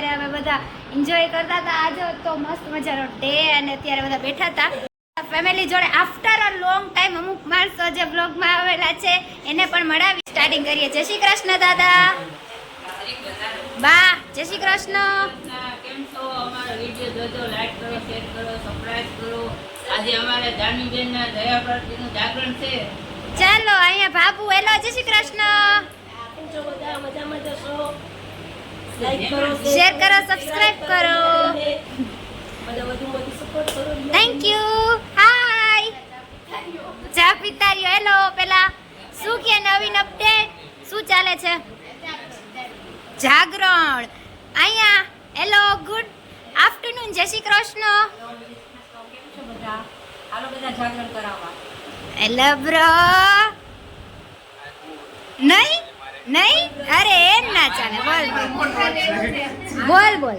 અત્યારે અમે બધા એન્જોય કરતા હતા. આજે તો મસ્ત મજાનો ડે અને અત્યારે બધા બેઠા હતા. ફેમિલી જોડે આફ્ટર અ લોંગ ટાઈમ અમુક માણસો જે બ્લોગમાં આવેલા છે એને પણ મળાવી સ્ટાર્ટિંગ કરીએ. જય શ્રી કૃષ્ણ દાદા. બા જય શ્રી કૃષ્ણ. કેમ છો? અમારો વીડિયો જોજો લાઈક કરો શેર કરો સબસ્ક્રાઇબ કરો. આજે અમારે જાનવીબેનના દયા પ્રતિનું જાગરણ છે. ચાલો અહીંયા બાપુ હેલો જય શ્રી કૃષ્ણ. શેર કરો સબસ્ક્રાઇબ કરો થેન્ક યુ હાય ચા પીતા રહ્યો. હેલો પેલા શું કે નવીન અપડેટ શું ચાલે છે? જાગરણ. અહીંયા હેલો ગુડ આફ્ટરનૂન જય શ્રી કૃષ્ણ. હેલો બ્રો નહીં? નહીં? અરે એમ ના ચાલે. બોલ બોલ. બોલ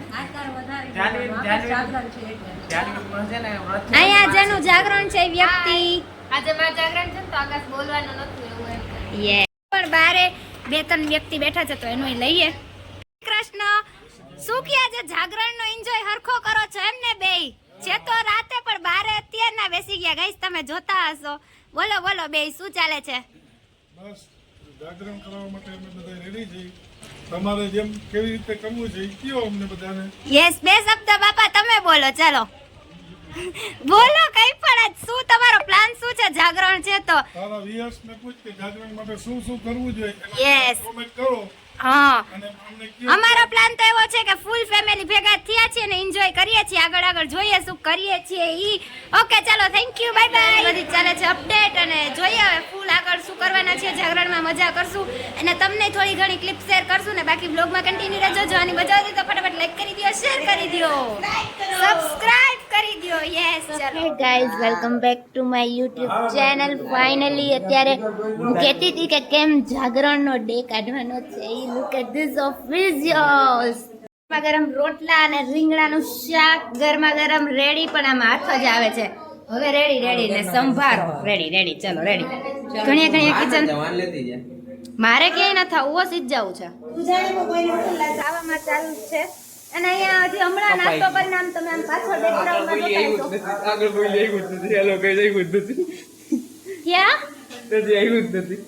અહીંયા જેનું જાગરણ છે એ વ્યક્તિ. આજે મારું જાગરણ છે તો આકાશ બોલવાનું નતું એવું એમ. યે. પણ બારે બે ત્રણ વ્યક્તિ બેઠા છે તો એનું લઈએ. કૃષ્ણ શું કે આજે જાગરણનો એન્જોય હરખો કરો છો એમ ને બેય? છે તો રાતે પણ બારે અત્યારના બેસી ગયા. ગાઈસ તમે જોતા હશો. બોલો બોલો બેય શું ચાલે છે? બસ. જાગરણ કરવા માટે અમે બધા રેડી છીએ. તમારે જેમ કેવી રીતે કરવું છે કયો અમને બધાને? યસ બે શબ્દ બાપા તમે બોલો ચાલો. બોલો કઈ પણ આજ શું તમારો પ્લાન શું છે? જાગરણ છે તો. તારા વિયર્સ ને પૂછ કે જાગરણ માટે શું શું કરવું જોઈએ? યસ કોમેન્ટ કરો. હા. અમારો પ્લાન તો એવો છે કે ફૂલ ફેમિલી ભેગા થયા છીએ ને એન્જોય કરીએ છીએ. આગળ આગળ જોઈએ શું કરીએ છીએ ઈ. ઓકે ચાલો થેન્ક યુ બાય બાય બધી ચાલે છે અપડેટ અને જોઈએ હવે ફૂલ કરવાના છે, જાગરણમાં મજા કરશું અને તમને થોડી ઘણી ક્લિપ શેર કરશું ને બાકી બ્લોગમાં કન્ટિન્યુ રહેજો. જો આની મજા આવતી તો ફટાફટ લાઈક કરી દો શેર કરી દો સબસ્ક્રાઇબ કરી દો યસ ચલો. Guys welcome back to my YouTube channel finally અત્યારે હું કહેતી હતી કે કેમ જાગરણનો ડે કાઢવાનો છે. ઈ look at this of visuals ગરમ રોટલા અને રીંગણાનું શાક ગરમા ગરમ રેડી પણ આમાં હાથ જ આવે છે. હવે રેડી રેડી ને સંભારો. રેડી રેડી ચલો રેડી ઘણી ઘણી કિચન મારે ક્યાંય ન થાવું હો સીધ જવું છે. ખાવામાં ચાલુ જ છે. અને અહીંયા હજી હમણાં નાસ્તો કરીને આમ તમે આમ પાછળ બેકગ્રાઉન્ડમાં જોતા. આગળ કોઈ આવ્યું જ નથી. આ લોકો આવ્યું જ નથી. ક્યાં? નથી આવ્યું જ નથી.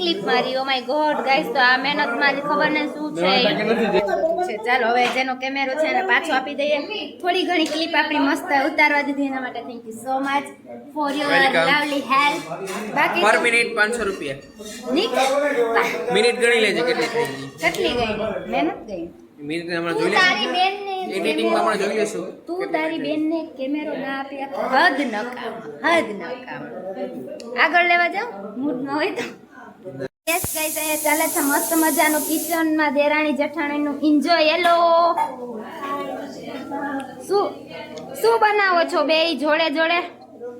ક્લિપ મારી? ઓ માય ગોડ ગાઈસ તો આ મહેનત મારી ખબર ને શું છે? ચાલો હવે જેનો કેમેરો છે એને પાછો આપી દઈએ. થોડી ઘણી ક્લિપ આપણી મસ્ત ઉતારવા દીધી એના માટે thank you so much for your. Lovely help બાકી પર મિનિટ રૂપિયા. નીક? મિનિટ ગણી લેજે કેટલી થઈ ગઈ? કેટલી ગઈ? મહેનત ગઈ? મિનિટ હમણાં તારી બેનને એડિટિંગમાં તું તારી બેનને કેમેરો ના આપી. હદ નકામ હદ નકામ. આગળ લેવા જાવ મૂડ ન હોય તો. યસ ગાઈસ અહીંયા ચાલે છે મસ્ત મજાનું કિચનમાં દેરાણી જઠાણીનું. એન્જોય હેલો શું? શું બનાવો છો બે જોડે જોડે?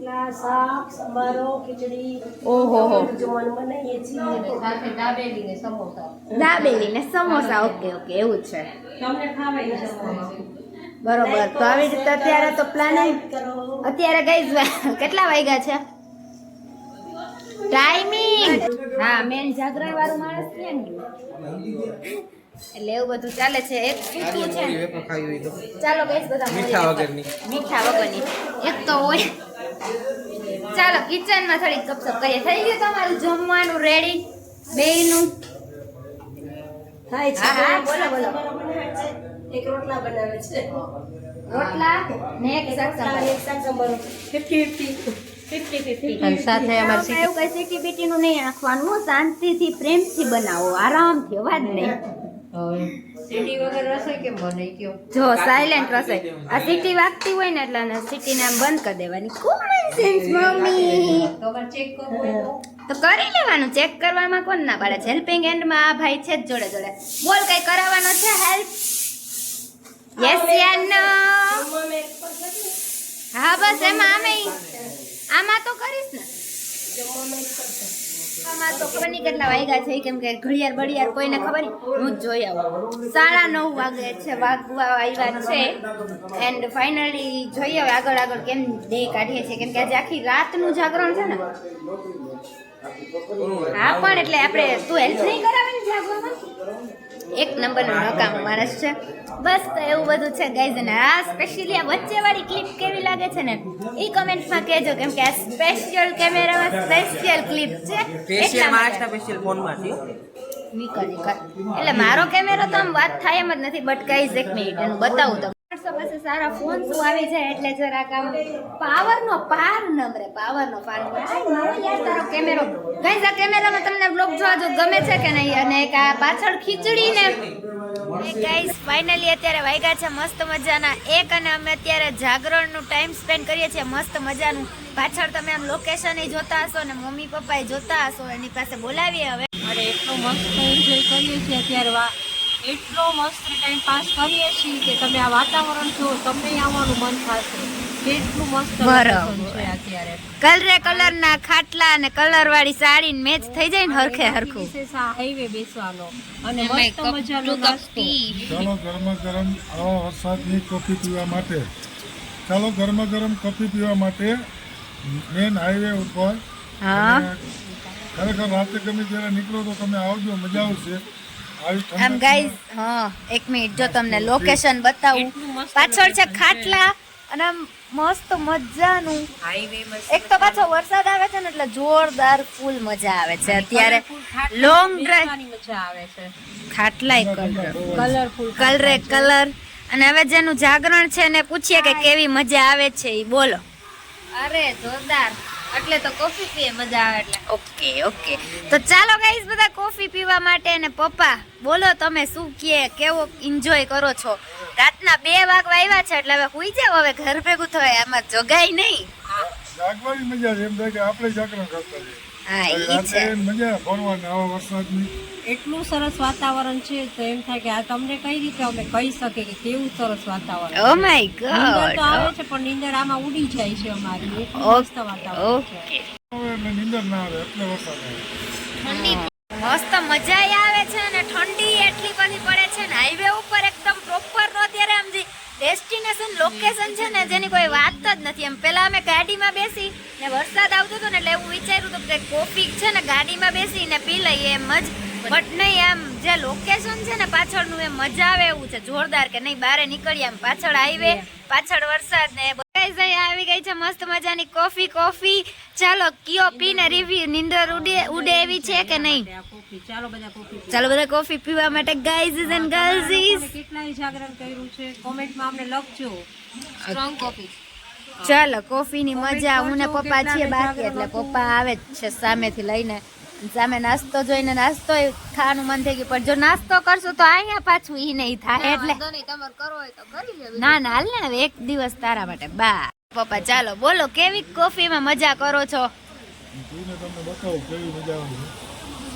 રોટલા શાક સંભારો ખીચડી ઓહો હો. જમવાનું બનાવીએ છીએ. સાથે દાબેલી ને સમોસા. દાબેલી ને સમોસા ઓકે ઓકે એવું છે. તમને ખાવાય બરોબર તો આવી રીતે અત્યારે તો પ્લાનિંગ કરો. અત્યારે ગઈ કેટલા વાગ્યા છે? ટાઈમિંગ હા મેન જાગરણ વાળું માણસ છે ને. એટલે એવું બધું ચાલે છે. એક સૂતું છે. ચાલો ગઈ બધા. મીઠા વગરની. મીઠા વગરની. એક તો હોય. ચાલો કિચનમાં થોડી ગપસપ કરીએ. થઈ ગયું તમારું જમવાનું? રેડી બેયનું? થાય છે. હા, બોલો, બોલો. સંભારો છે એક રોટલા બનાવે છે. રોટલા ને એક શાક રોટલા એક શાક સંભારો. Fifty fifty. Fifty fifty. સાથે અમારે એવું કઈ સીટી બીટીનું નહીં નાખવાનું શાંતિથી પ્રેમથી બનાવો. આરામથી અવાજ નહીં. સીટી વગર રસોઈ કેમ બને? કયો. જો સાયલેન્ટ રસોઈ. આ સીટી વાગતી હોય ને એટલે આને સીટીને આમ બંધ કરી દેવાની. Common sense mummy. તમારે ચેક કરવું હોય તો. તો કરી લેવાનું. ચેક કરવામાં કોણ ના પાડે? છે હેલ્પિંગ એન્ડમાં આ ભાઈ છે જ જોડે જોડે. બોલ કઈ કરાવવાનો છે હેલ્પ યસ યા નો હા બસ એમાં અમે આમાં તો કરીશ ને. ખબર નહીં કેટલા વાગ્યા છે કેમ કે ઘડિયાળ બળિયાળ કોઈને ખબર નહીં. હું જ જોઈ આવું. સાડા નવ વાગે છે વાગવા આવ્યા છે. એન્ડ ફાઇનલી જોઈએ હવે આગળ આગળ કેમ ડે કાઢીએ છીએ. કેમ કે આજે આખી રાતનું જાગરણ છે ને. હા પણ એટલે આપણે તું હેલ્પ નહીં કરાવે ને જાગવામાં? એક નંબરનો નકામ માણસ છે. બસ તો એવું બધું છે ગાઈઝ અને આ સ્પેશિયલી આ વચ્ચેવાળી ક્લિપ કેવી લાગે છે ને? એ કમેન્ટમાં કહેજો કેમ કે આ સ્પેશિયલ કેમેરામાં સ્પેશિયલ ક્લિપ છે. સ્પેશિયલ એટલા માટે. સ્પેશિયલ ફોનમાં નીકળ નીકળ એટલે મારો કેમેરો તો આમ વાત થાય એમ જ નથી બટ ગાઈઝ એક મિનિટ એનું બતાવું તમને. માણસો પાસે સારા ફોન શું આવી જાય એટલે જરાક આમ પાવરનો પાર નમરે પાવરનો પાર. યાર તારો કેમેરો ગાઈઝ આ કેમેરામાં તમને બ્લોગ જોવા જો ગમે છે કે નહીં? અને એક આ પાછળ ખીચડી ને ગાઈસ ફાઇનલી અત્યારે વાગ્યા છે મસ્ત મજાના. એક અને અમે અત્યારે જાગરણનું ટાઈમ સ્પેન્ડ કરીએ છીએ મસ્ત મજાનું. પાછળ તમે આમ લોકેશન જોતા હશો ને મમ્મી પપ્પાએ જોતા હશો એની પાસે બોલાવીએ હવે. અરે એટલો મસ્ત એન્જોય કરીએ છીએ અત્યારે વા એટલો મસ્ત ટાઈમ પાસ કરીએ છીએ કે તમે આ વાતાવરણ જુઓ તમને આવવાનું મન થશે. કેટલું મસ્ત. છે અત્યારે. કલરે કલર ના ખાટલા અને કલર વાળી સાડી ને મેચ થઈ જાય ને હરખે હરખું. હાઈવે બેસવાનો. અને મસ્ત મજાનો નાસ્તો. ચાલો ગરમ ગરમ આવા વરસાદની કોફી પીવા માટે. ચાલો ગરમ ગરમ કોફી પીવા માટે મેન હાઈવે ઉપર હા. ખરેખર રાતે ગમે ત્યારે નીકળો તો તમે આવજો મજા આવશે. આમ ગાઈઝ હા એક મિનિટ જો તમને લોકેશન બતાવું. પાછળ છે ખાટલા અને આમ મસ્ત મજાનું. એક તો પાછો વરસાદ આવે છે ને એટલે જોરદાર ફૂલ મજા આવે છે અત્યારે. લોંગ ડ્રાઈવ મજા આવે છે. ખાટલાય કલર કલરફુલ કલરે કલર અને હવે જેનું જાગરણ છે ને પૂછીએ કે કેવી મજા આવે છે એ બોલો. અરે જોરદાર. એટલે તો કોફી પીએ મજા આવે એટલે. Okay okay. તો ચાલો ગાઈઝ બધા કોફી પીવા માટે અને પપ્પા બોલો તમે શું કહે કેવો એન્જોય કરો છો? રાતના બે વાગવા આવ્યા છે એટલે હવે હુઈ જાવ હવે ઘર ભેગું થવાય આમાં જગાય નહીં. જાગવાની મજા છે એમ થાય કે આપણે જાગરણ કરતા રહીએ. હા ઈ છે. મજા ભણવાની આવા વરસાદની. એટલું સરસ વાતાવરણ છે તો એમ થાય કે આ તમને કઈ રીતે અમે કહી શકીએ કે કેવું સરસ વાતાવરણ ઓ માય નીંદર તો આવે છે પણ નીંદર આમાં ઉડી જાય છે અમારી. એટલું મસ્ત વાતાવરણ છે. એટલે નીંદર ના આવે એટલે વરસાદ મસ્ત મજા આવે છે અને ઠંડી એટલી બધી પડે છે ને હાઈવે ઉપર એકદમ પ્રોપર નો અત્યારે આમ ડેસ્ટિનેશન લોકેશન છે ને જેની કોઈ વાત જ નથી. એમ પેલા અમે ગાડીમાં બેસી ને વરસાદ આવતો હતો ને એટલે એવું વિચાર્યું હતું કે કોફી છે ને ગાડીમાં બેસીને પી લઈએ એમ જ. બટ નહીં આમ જે લોકેશન છે ને પાછળનું એ મજા આવે એવું છે. જોરદાર કે નહીં બારે નીકળીએ આમ પાછળ હાઈવે પાછળ વરસાદ ને ગાઈઝ અહીંયા આવી ગઈ છે મસ્ત મજાની કોફી કોફી ચાલો કયો પીને રિવ્યુ નીંદર ઉડે ઉડે એવી છે કે નહીં? ચાલો બધા કોફી ચાલો બધા કોફી પીવા માટે ગાઈઝ એન્ડ ગર્લ્સ કેટલાય જાગરણ કર્યું છે? કોમેન્ટમાં અમને લખજો. સ્ટ્રોંગ કોફી ચાલો કોફીની મજા હું ને પપ્પા છીએ બાકી એટલે પપ્પા આવે જ છે સામેથી લઈને. સામે નાસ્તો જોઈને નાસ્તો ખાવાનું મન થઈ ગયું. પણ જો નાસ્તો કરશું તો અહીંયા પાછું ઈ નહીં થાય એટલે. ના ના હાલ ને હવે એક દિવસ તારા માટે. બા. પપ્પા ચાલો બોલો કેવી કોફીમાં મજા કરો છો?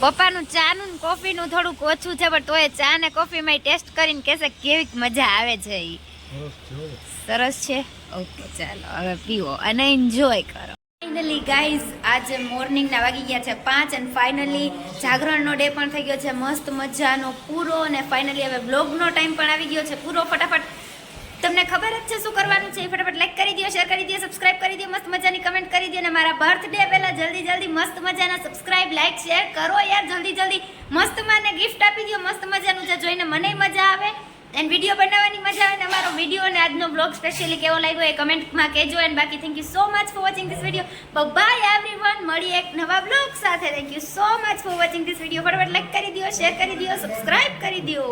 પપ્પાનું ચાનું ને કોફીનું થોડુંક ઓછું છે પણ તોય ચા ને કોફીમાં ટેસ્ટ કરીને કેસે કેવી મજા આવે છે ઈ. સરસ છે સરસ છે? ઓકે ચાલો હવે પીવો અને એન્જોય કરો. ફાઇનલી ગાઈઝ આજે મોર્નિંગના વાગી ગયા છે પાંચ અને ફાઇનલી જાગરણનો ડે પણ થઈ ગયો છે. મસ્ત મજાનો, પૂરો અને ફાઇનલી હવે બ્લોગનો ટાઈમ પણ આવી ગયો છે. પૂરો ફટાફટ. તમને ખબર જ છે શું કરવાનું છે? એ ફટાફટ લાઈક કરી દો શેર કરી દો સબસ્ક્રાઇબ કરી દો, મસ્ત મજાની કમેન્ટ કરી દો અને મારા બર્થડે પહેલા જલ્દી જલ્દી મસ્ત મજાના સબસ્ક્રાઇબ લાઈક શેર કરો યાર જલ્દી જલ્દી. મસ્ત મને ગિફ્ટ આપી દો, મસ્ત મજાનું જે જોઈને મને મજા આવે. એન્ડ વીડિયો બનાવવાની મજા આવે ને અમારો વીડિયો અને આજનો બ્લોગ સ્પેશિયલી કેવો લાગ્યો એ કમેન્ટમાં કહેજો. એન્ડ બાકી thank you so much for watching this video bye everyone મળી એક નવા બ્લોગ સાથે. Thank you so much for watching this video ફટાફટ લાઈક કરી દો શેર કરી દો સબસ્ક્રાઇબ કરી દો